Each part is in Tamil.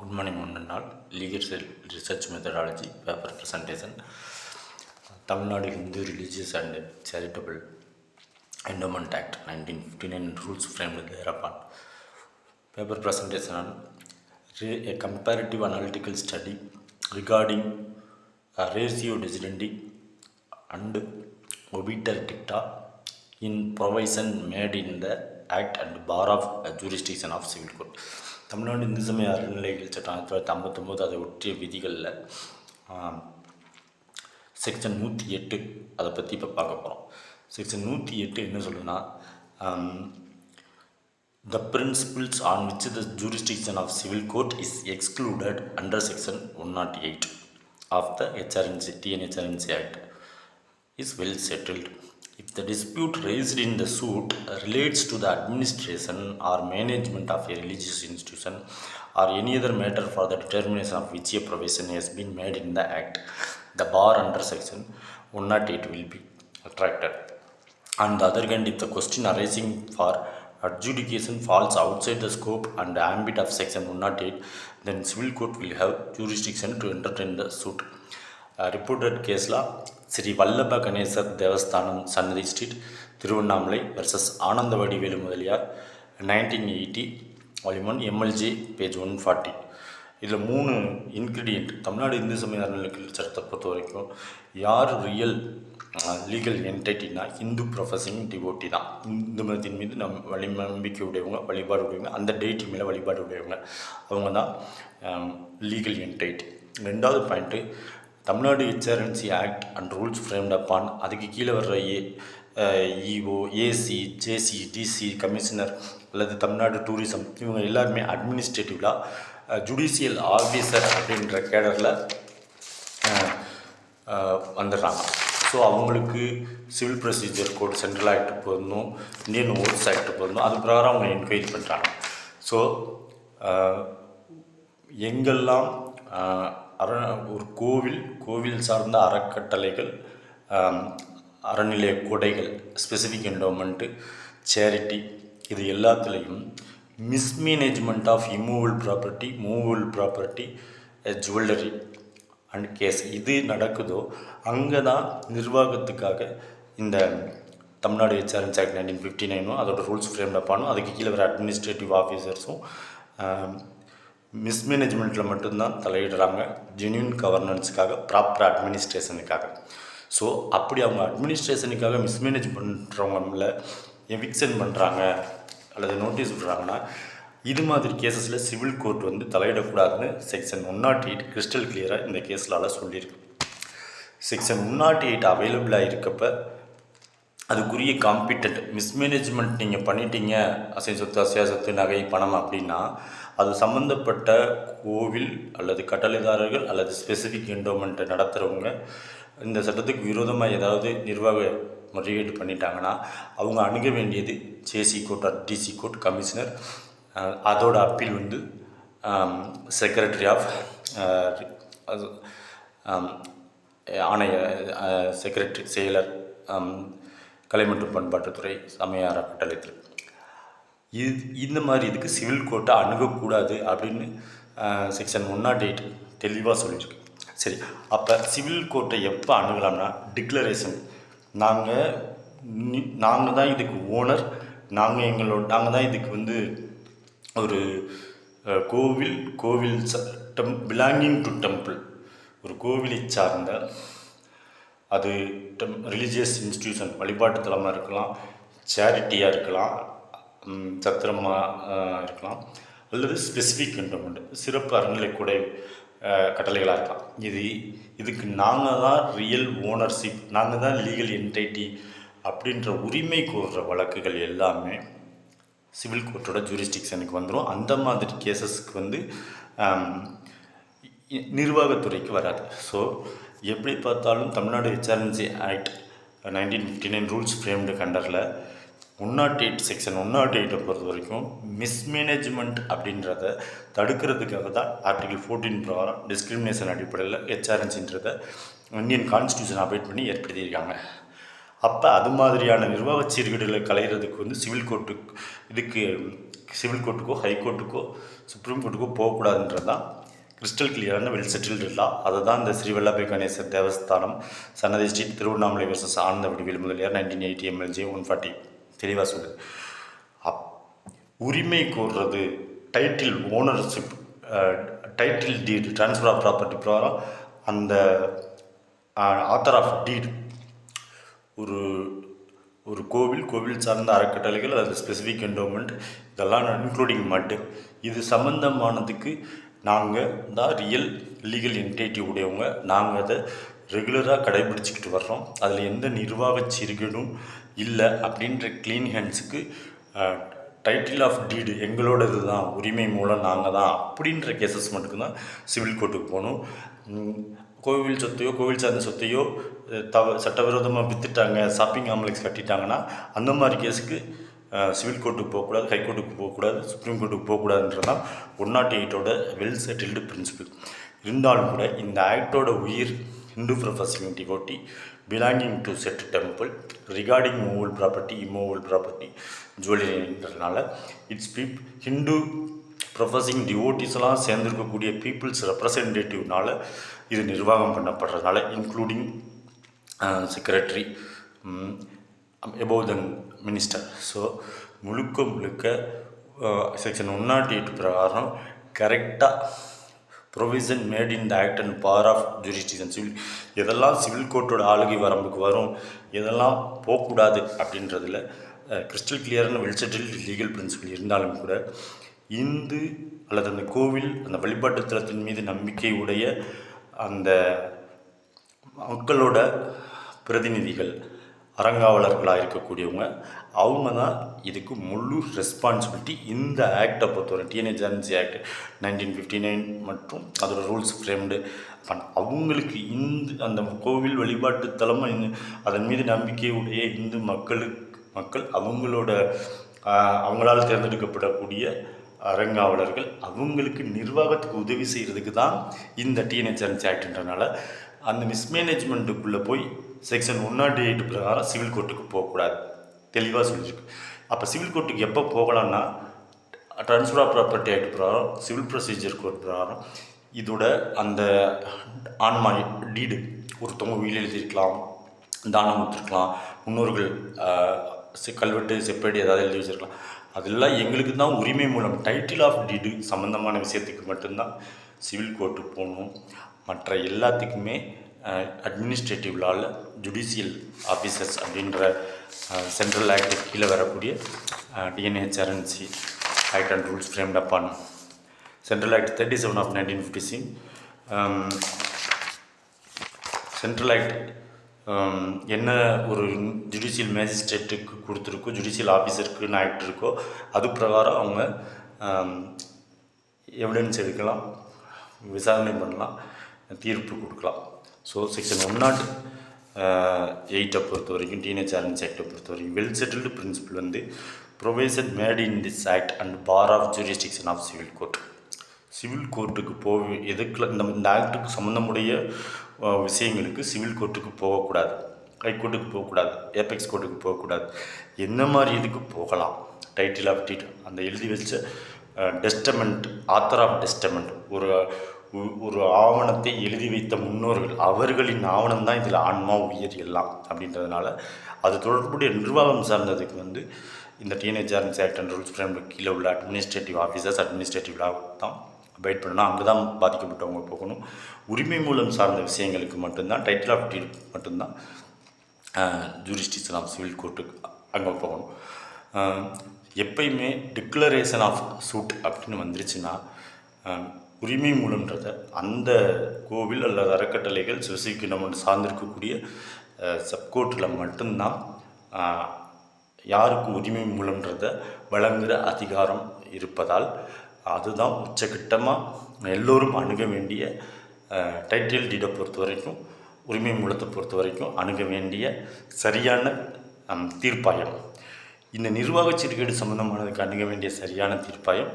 குட் மார்னிங் ஒன்று நாள் legal research methodology paper presentation Tamil Nadu Hindu religious and charitable endowment act nineteen fifty nine rules framed thereupon paper presentation on re- a comparative analytical study regarding uh, ratio decidendi and obiter dicta in provision made in the act and bar of uh, jurisdiction of civil court Tamil Nadu Hindu சமய அறநிலைகள் சட்டம் ஆயிரத்தி தொள்ளாயிரத்தி ஐம்பத்தொம்போது அதை ஒற்றிய விதிகளில் செக்ஷன் நூற்றி எட்டு அதை பற்றி இப்போ பார்க்க போகிறோம் செக்ஷன் நூற்றி எட்டு என்ன சொல்லுன்னா the principles on which the jurisdiction of civil court is excluded under section one not eight of the HRNC TNHRNC act is well settled If the dispute raised in the suit relates to the administration or management of a religious institution or any other matter for the determination of which a provision has been made in the Act, the bar under section 108 will be attracted. On the other hand, if the question arising for adjudication falls outside the scope and ambit of section 108, then civil court will have jurisdiction to entertain the suit. Reported கேஸ்லா Sri Vallabha Ganesar Devasthanam Sannathi street Tiruvannamalai versus Anandavadi Velu Mudaliar nineteen eighty volume one MLJ page one forty இதில் மூணு இன்க்ரீடியண்ட் தமிழ்நாடு இந்து சமய அறநிலையங்கள் சட்டத்தை பொறுத்த வரைக்கும் யார் ரியல் லீகல் என்டைட்டினா இந்து ப்ரொஃபஸிங் டிவோட்டி தான். இந்து மதத்தின் மீது நம் வழி நம்பிக்கை உடையவங்க வழிபாடு உடையவங்க அந்த டேட்டி மேலே வழிபாடு உடையவங்க. அவங்க தான் லீகல் என்டைட்டி ரெண்டாவது point Tamil Nadu insurance act and rules framed upon அதுக்கு கீழே வர்ற A EO AC JC DC commissioner அல்லது தமிழ்நாடு டூரிசம் இவங்க எல்லாருமே அட்மினிஸ்ட்ரேட்டிவ்லாக ஜுடிஷியல் ஆஃபீஸர் அப்படின்ற கேடரில் வந்துடுறாங்க. ஸோ அவங்களுக்கு civil procedure code central act பொருந்தும் இந்தியன் ஓட்ஸ் ஆக்ட் பொருந்தும் அது பிரகாரம் அவங்க என்கொயரி பண்ணுறாங்க ஸோ எங்கெல்லாம் ஆஹ், ஒரு கோவில் கோவில் சார்ந்த அறக்கட்டளைகள் அறநிலைய கொடைகள் ஸ்பெசிஃபிக் என்டோமெண்ட்டு சேரிட்டி இது எல்லாத்துலேயும் mismanagement of immovable property movable property jewellery and case இது நடக்குதோ அங்கே தான் நிர்வாகத்துக்காக இந்த Tamil Nadu HRNS act nineteen fifty நைனும் அதோட ரூல்ஸ் ஃப்ரேம் அப்பானும் அதுக்கு கீழே வர அட்மினிஸ்ட்ரேட்டிவ் ஆஃபீஸர்ஸும் மிஸ்மேனேஜ்மெண்ட்டில் மட்டும்தான் தலையிடுறாங்க. ஜென்யூன் கவர்னன்ஸுக்காக ப்ராப்பர் அட்மினிஸ்ட்ரேஷனுக்காக ஸோ அப்படி அவங்க அட்மினிஸ்ட்ரேஷனுக்காக மிஸ்மேனேஜ் பண்ணுறவங்கள எவிக்ஷன் பண்ணுறாங்க அல்லது நோட்டீஸ் விடுறாங்கன்னா இது மாதிரி கேசஸில் சிவில் கோர்ட் வந்து தலையிடக்கூடாதுன்னு section one not eight crystal கிளியராக இந்த கேஸ்லால் சொல்லியிருக்கு. செக்ஷன் ஒன் நாட் எயிட் அவைலபிளாக இருக்கப்ப அதுக்குரிய காம்பிட்டன்ட் மிஸ்மேனேஜ்மெண்ட் நீங்கள் பண்ணிட்டீங்க அசை சொத்து அசையா சொத்து நகை பணம் அப்படின்னா அது சம்மந்தப்பட்ட கோவில் அல்லது கட்டளைதாரர்கள் அல்லது ஸ்பெசிஃபிக் என்டோமெண்ட்டை நடத்துகிறவங்க இந்த சட்டத்துக்கு விரோதமாக ஏதாவது நிர்வாக முறையீடு பண்ணிட்டாங்கன்னா அவங்க அணுக வேண்டியது JC court DC court commissioner அதோட அப்பீல் வந்து செக்ரட்டரி ஆஃப் ஆணைய செக்ரட்டரி செயலர் கலை மற்றும் பண்பாட்டுத்துறை சமய அறக்கட்டளைத்திற்கு இது இந்த மாதிரி இதுக்கு சிவில் கோர்ட்டை அணுகக்கூடாது அப்படின்னு செக்ஷன் ஒன் நாட் எயிட் தெளிவாக சொல்லியிருக்கு. சரி அப்போ சிவில் கோர்ட்டை எப்போ அணுகலாம்னா டிக்ளரேஷன் நாங்கள் நாங்கள் தான் இதுக்கு ஓனர் நாங்கள் எங்களோட நாங்கள் தான் இதுக்கு வந்து ஒரு கோவில் கோவில் கோவில் டெம் பிலாங்கிங் டு டெம்பிள் ஒரு கோவிலை சார்ந்த அது டெம் ரிலீஜியஸ் இன்ஸ்டியூஷன் வழிபாட்டு தலமாக இருக்கலாம் சேரிட்டியாக இருக்கலாம் சத்திரமாக இருக்கலாம். அல்லது ஸ்பெசிஃபிக் என்டோமெண்ட் சிறப்பு அறநிலைக்கூட கட்டளைகளாக இருக்கலாம். இது இதுக்கு நாங்கள் தான் ரியல் ஓனர்ஷிப் நாங்கள் தான் லீகல் என்டைட்டி அப்படின்ற உரிமை கோர்ற வழக்குகள் எல்லாமே சிவில் கோர்ட்டோட ஜூரிஸ்டிக்ஷனுக்கு வந்துடும் அந்த மாதிரி கேசஸ்க்கு வந்து நிர்வாகத்துறைக்கு வராது. ஸோ எப்படி பார்த்தாலும் Tamil Nadu HRNC act nineteen fifty nine rules framed கண்டரில் one not eight section one not எயிட்டை பொறுத்த வரைக்கும் மிஸ்மேனேஜ்மெண்ட் அப்படின்றத தடுக்கிறதுக்காக தான் ஆர்டிகல் ஃபோர்டீன் பிரகாரம் டிஸ்கிரிமினேஷன் அடிப்படையில் ஹெச்ஆர்என்சின்றத இந்தியன் கான்ஸ்டியூஷன் அபேட் பண்ணி ஏற்படுத்தியிருக்காங்க. அப்போ அது மாதிரியான நிர்வாக சீர்கேடுகளை களையிறதுக்கு வந்து சிவில் கோர்ட்டு இதுக்கு சிவில் கோர்ட்டுக்கோ ஹை கோர்ட்டுக்கோ சுப்ரீம் கோர்ட்டுக்கோ போகக்கூடாதுன்றது தான் கிறிஸ்டல் கிளியரான வெல் செட்டில்டு லா அதை தான் இந்த ஸ்ரீ வல்லபை கணேசர் தேவஸ்தானம் சன்னதி Sri Tiruvannamalai versus Ananda Vadivel Mudaliar nineteen eighty MLJ one forty தெளிவாக சொல்லுது அப் உரிமை கோர்றது title ownership title deed transfer of property பிரகாரம் அந்த ஆத்தர் ஆஃப் டீட் ஒரு ஒரு கோவில் கோவில் சார்ந்த அறக்கட்டளைகள் அது ஸ்பெசிஃபிக் என்டோமெண்ட் இதெல்லாம் இன்க்ளூடிங் மட்டும் இது சம்மந்தமானதுக்கு நாங்கள் தான் ரியல் லீகல் என்டைட்டி உடையவங்க. நாங்கள் அதை ரெகுலராக கடைபிடிச்சிக்கிட்டு வர்றோம். அதில் எந்த நிர்வாக சீர்கேடும் இல்லை அப்படின்ற க்ளீன் ஹேண்ட்ஸுக்கு டைட்டில் ஆஃப் டீடு எங்களோடது தான் உரிமை மூலம் நாங்கள் தான் அப்படின்ற கேசஸ் மட்டும் தான் சிவில் கோர்ட்டுக்கு போகணும். கோவில் சொத்தையோ கோவில் சார்ந்த சொத்தையோ தவ சட்டவிரோதமாக விற்றுட்டாங்க ஷாப்பிங் காம்ப்ளெக்ஸ் கட்டிட்டாங்கன்னா அந்த மாதிரி கேஸுக்கு சிவில் கோர்ட்டுக்கு போகக்கூடாது ஹை கோர்ட்டுக்கு போகக்கூடாது சுப்ரீம் கோர்ட்டுக்கு போகக்கூடாதுன்றது தான் ஒன் நாட் எயிட்டோட வெல் செட்டில்டு பிரின்சிபிள் இருந்தாலும் கூட இந்த ஆக்டோட உயிர் Hindu professing devotee belonging to said temple regarding movable property immovable property ஜுவல்லரின்றதுனால it's beep Hindu professing டிவோட்டிஸ்லாம் சேர்ந்துருக்கக்கூடிய பீப்புள்ஸ் ரெப்ரசன்டேட்டிவ்னால இது நிர்வாகம் பண்ணப்படுறதுனால including secretary above than minister so முழுக்க முழுக்க செக்ஷன் ஒன் நாட் எயிட் பிரகாரம் கரெக்டாக provision made in the act and power of jurisdiction civil எதெல்லாம் சிவில் கோர்ட்டோட ஆளுகை வரம்புக்கு வரும் எதெல்லாம் போகக்கூடாது அப்படின்றதில் கிறிஸ்டல் கிளியரான வெல்செட்டில் லீகல் பிரின்சிபல் இருந்தாலும் கூட இந்து அல்லது அந்த கோவில் அந்த வழிபாட்டு தலத்தின் மீது நம்பிக்கை உடைய அந்த மக்களோட பிரதிநிதிகள் அறங்காவலர்களாக இருக்கக்கூடியவங்க அவங்க தான் இதுக்கு முழு ரெஸ்பான்சிபிலிட்டி இந்த ஆக்டை பொறுத்தவரை டிஎன்ஏ ஜான்சி ஆக்ட் நைன்டீன் ஃபிஃப்டி நைன் மற்றும் அதோட ரூல்ஸ் ஃப்ரேம்டு பண் அவங்களுக்கு இந்து அந்த கோவில் வழிபாட்டு தலைமை அதன் மீது நம்பிக்கை உடைய இந்து மக்களுக்கு மக்கள் அவங்களோட அவங்களால் தேர்ந்தெடுக்கப்படக்கூடிய அறங்காவலர்கள் அவங்களுக்கு நிர்வாகத்துக்கு உதவி செய்கிறதுக்கு தான் இந்த டிஎன்ஹெச்ஆர்சி ஆக்டுன்றனால அந்த மிஸ்மேனேஜ்மெண்ட்டுக்குள்ளே போய் செக்ஷன் ஒன் நாட் எயிட் பிரகாரம் சிவில் கோர்ட்டுக்கு போகக்கூடாது. தெளிவாக சொல்லியிருக்கு. அப்போ சிவில் கோர்ட்டுக்கு எப்போ போகலான்னா ட்ரான்ஸ்ஃபர் ஆஃப் ப்ராப்பர்ட்டி ஆக்ட் பிரகாரம் சிவில் ப்ரொசீஜர் கோட் பிரகாரம் இதோட அந்த ஆன்மா டீடு ஒருத்தவங்க உயிர் எழுதியிருக்கலாம் தானம் கொடுத்துருக்கலாம் முன்னோர்கள் கல்வெட்டு செப்பேடு ஏதாவது எழுதி வச்சிருக்கலாம். அதெல்லாம் எங்களுக்கு தான் உரிமை மூலம் டைட்டில் ஆஃப் டீடு சம்மந்தமான விஷயத்துக்கு மட்டும்தான் சிவில் கோர்ட்டுக்கு போகணும். மற்ற எல்லாத்துக்குமே அட்மினிஸ்ட்ரேட்டிவ் லாவில் ஜுடிஷியல் ஆஃபீஸர்ஸ் அப்படின்ற சென்ட்ரல் ஆக்ட் கீழே வரக்கூடிய TNHRNC act and rules framed upon central act thirty seven of nineteen fifty six central act என்ன ஒரு ஜுடிஷியல் மேஜிஸ்ட்ரேட்டுக்கு கொடுத்துருக்கோ ஜுடிஷியல் ஆஃபீஸருக்குன்னு ஆக்ட் இருக்கோ அது பிரகாரம் அவங்க um, எவிடன்ஸ் எடுக்கலாம் விசாரணை பண்ணலாம் தீர்ப்பு கொடுக்கலாம். ஸோ செக்ஷன் ஒன் நாட் எயிட்டை பொறுத்த வரைக்கும் டீனேஜ் ஆரன்ஸ் ஆக்டை பொறுத்த வரைக்கும் வெல் செட்டில்டு பிரின்சிபல் வந்து provision made in this act and bar of jurisdiction of civil court civil கோர்ட்டுக்கு போக எதுக்கு இந்த இந்த ஆக்டுக்கு சம்மந்தமுடைய விஷயங்களுக்கு சிவில் கோர்ட்டுக்கு போகக்கூடாது ஹைகோர்ட்டுக்கு போகக்கூடாது ஏபெக்ஸ் கோர்ட்டுக்கு போகக்கூடாது என்ன மாதிரி இதுக்கு போகலாம் டைட்டில் ஆஃப் டீட் அந்த எழுதி வச்ச டெஸ்டமெண்ட் ஆத்தர் ஆஃப் டெஸ்டமெண்ட் ஒரு ஒரு ஆவணத்தை எழுதி வைத்த முன்னோர்கள் அவர்களின் ஆவணம் தான் இதில் ஆன்மா உயிர் எல்லாம் அப்படின்றதுனால அது தொடர்புடைய நிர்வாகம் சார்ந்ததுக்கு வந்து இந்த டீனேஜ் ஆர்ன்ஸ் ஆக்ட் அண்ட் ரூல்ஸ் ஃப்ரேம் கீழே உள்ள அட்மினிஸ்ட்ரேட்டிவ் ஆஃபீஸர்ஸ் அட்மினிஸ்ட்ரேட்டிவ் லா தான் அபைட் பண்ணணும். அங்கே தான் பாதிக்கப்பட்டவங்க போகணும். உரிமை மூலம் சார்ந்த விஷயங்களுக்கு மட்டும்தான் டைட்டில் ஆஃப் டீல் மட்டும்தான் ஜூரிஸ்டிக்ஷன் ஆஃப் சிவில் கோர்ட்டுக்கு அங்கே போகணும். எப்பயுமே டிக்ளரேஷன் ஆஃப் சூட் அப்படின்னு வந்துருச்சுன்னா உரிமை மூலம்ன்றத அந்த கோவில் அல்லது அறக்கட்டளைகள் சிவசிக்கினமன் சார்ந்திருக்கக்கூடிய சப்கோர்ட்டில் மட்டும்தான் யாருக்கு உரிமை மூலம்ன்றத வழங்குகிற அதிகாரம் இருப்பதால் அதுதான் உச்சகட்டமாக எல்லோரும் அணுக வேண்டிய டைட்டில் டீடை பொறுத்த வரைக்கும் உரிமை மூலத்தை பொறுத்த வரைக்கும் அணுக வேண்டிய சரியான தீர்ப்பாயம். இந்த நிர்வாக சீர்கேடு சம்பந்தமானதுக்கு அணுக வேண்டிய சரியான தீர்ப்பாயம்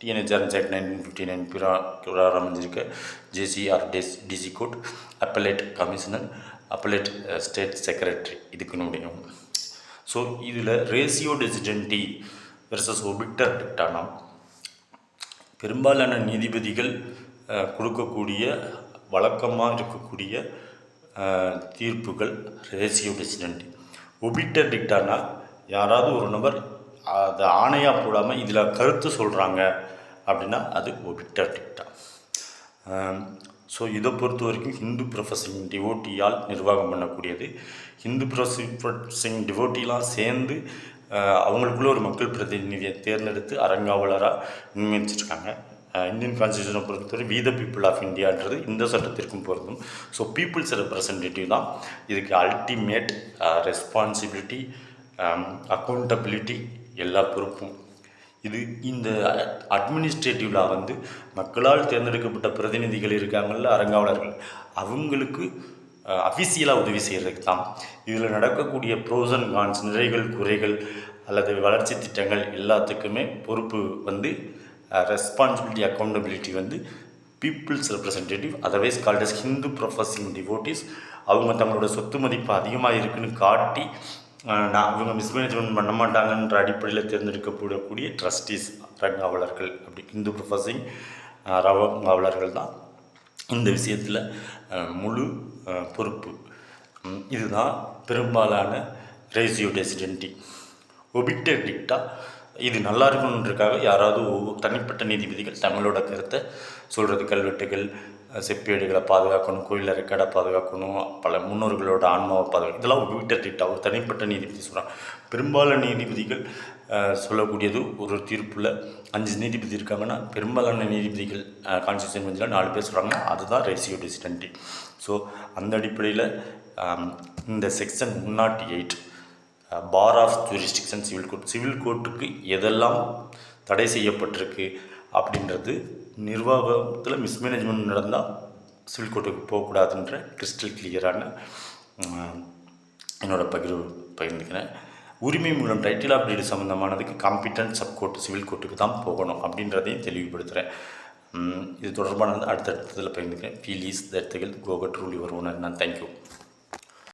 TNHR act nineteen fifty nine பிரகாரம் அமைஞ்சிருக்க JCR டெஸ் DC code appellate commissioner appellate state secretary இதுக்கு முடியும் ஸோ இதில் ரேசியோ டெசிடென்டி வெர்சஸ் ஒபிக்டர் டிக்டானா பெரும்பாலான நீதிபதிகள் கொடுக்கக்கூடிய வழக்கமாக இருக்கக்கூடிய தீர்ப்புகள் ரேசியோ டெசிடென்டி ஒபிக்டர் டிக்டானா யாராவது ஒரு நபர் அதை ஆணையாக போடாமல் இதில் கருத்து சொல்கிறாங்க அப்படின்னா அது ஒபிக்டர் டிக்டா ஸோ இதை பொறுத்த வரைக்கும் ஹிந்து ப்ரொஃபஸிங் டிவோட்டியால் நிர்வாகம் பண்ணக்கூடியது. ஹிந்து ப்ரொஃபஸிங் டிவோட்டிலாம் சேர்ந்து அவங்களுக்குள்ள ஒரு மக்கள் பிரதிநிதியை தேர்ந்தெடுத்து அறங்காவலராக நியமிச்சிருக்காங்க. இந்தியன் கான்ஸ்டியூஷனை பொறுத்தவரை வி த பீப்புள் ஆஃப் இந்தியான்றது இந்த சட்டத்திற்கும் பொருந்தும். ஸோ பீப்புள்ஸ் ரெப்ரசன்டேட்டிவ் தான் இதுக்கு அல்டிமேட் ரெஸ்பான்சிபிலிட்டி அக்கௌண்டபிலிட்டி எல்லா பொறுப்பும். இது இந்த அட்மினிஸ்ட்ரேட்டிவில் வந்து மக்களால் தேர்ந்தெடுக்கப்பட்ட பிரதிநிதிகள் இருக்காங்கல்ல அரங்காவலர்கள் அவங்களுக்கு அஃபிஷியலாக உதவி செய்கிறதுக்கு தான் இதில் நடக்கக்கூடிய ப்ரோஸ் அண்ட் கான்ஸ் நிறைகள் குறைகள் அல்லது வளர்ச்சி திட்டங்கள் எல்லாத்துக்குமே பொறுப்பு வந்து ரெஸ்பான்சிபிலிட்டி அக்கௌண்டபிலிட்டி வந்து peoples representative otherwise called Hindu professing devotees அவங்க தங்களோட சொத்து மதிப்பு அதிகமாக இருக்குன்னு காட்டி நான் இவங்க மிஸ்மேனேஜ்மெண்ட் பண்ண மாட்டாங்கன்ற அடிப்படையில் தேர்ந்தெடுக்கப்படக்கூடிய ட்ரஸ்டீஸ் ரங்காவலர்கள் அப்படி இந்து ப்ரொஃபஸிங் ரவங்காவலர்கள் தான் இந்த விஷயத்தில் முழு பொறுப்பு. இதுதான் பெரும்பாலான ரேசியோ டெசிடென்டி ஒபிட்டர் டிக்டா இது நல்லா இருக்கணுன்றக்காக யாராவது ஒவ்வொரு தனிப்பட்ட நீதிபதிகள் தங்களோட கருத்தை சொல்கிறது கல்வெட்டுகள் செப்பேடுகளை பாதுகாக்கணும் கோயிலில் ரெக்கார்டை பாதுகாக்கணும் பல முன்னோர்களோட ஆன்மாவை பாதுகாக்கணும் இதெல்லாம் வீட்டை திட்டம் ஒரு தனிப்பட்ட நீதிபதி சொல்கிறாங்க பெரும்பாலான நீதிபதிகள் சொல்லக்கூடியது ஒரு தீர்ப்பில் அஞ்சு நீதிபதி இருக்காங்கன்னா பெரும்பாலான நீதிபதிகள் கான்ஸ்டியூஷன் பெஞ்சில் நாலு பேர் சொல்கிறாங்க அதுதான் ரேசியோ டிசிடென்டி ஸோ அந்த அடிப்படையில் இந்த section one not eight bar of jurisdiction civil court civil கோர்ட்டுக்கு எதெல்லாம் தடை செய்யப்பட்டிருக்கு அப்படின்றது நிர்வாகத்தில் மிஸ்மேனேஜ்மெண்ட் நடந்தால் சிவில் கோர்ட்டுக்கு போகக்கூடாதுன்ற கிறிஸ்டல் கிளியரான என்னோடய பகிர்வு பகிர்ந்துக்கிறேன். உரிமை மூலம் டைட்டில் ஆஃப் டீடு சம்மந்தமானதுக்கு காம்பிட்டன்ட் சப் கோர்ட் சிவில் கோர்ட்டுக்கு தான் போகணும் அப்படின்றதையும் தெளிவுபடுத்துகிறேன் இது தொடர்பானது அடுத்தடுத்ததில் பகிர்ந்துக்கிறேன். ஃபீல் ஈஸ் கோகட் ரூலி வருவோம் நான் தேங்க்யூ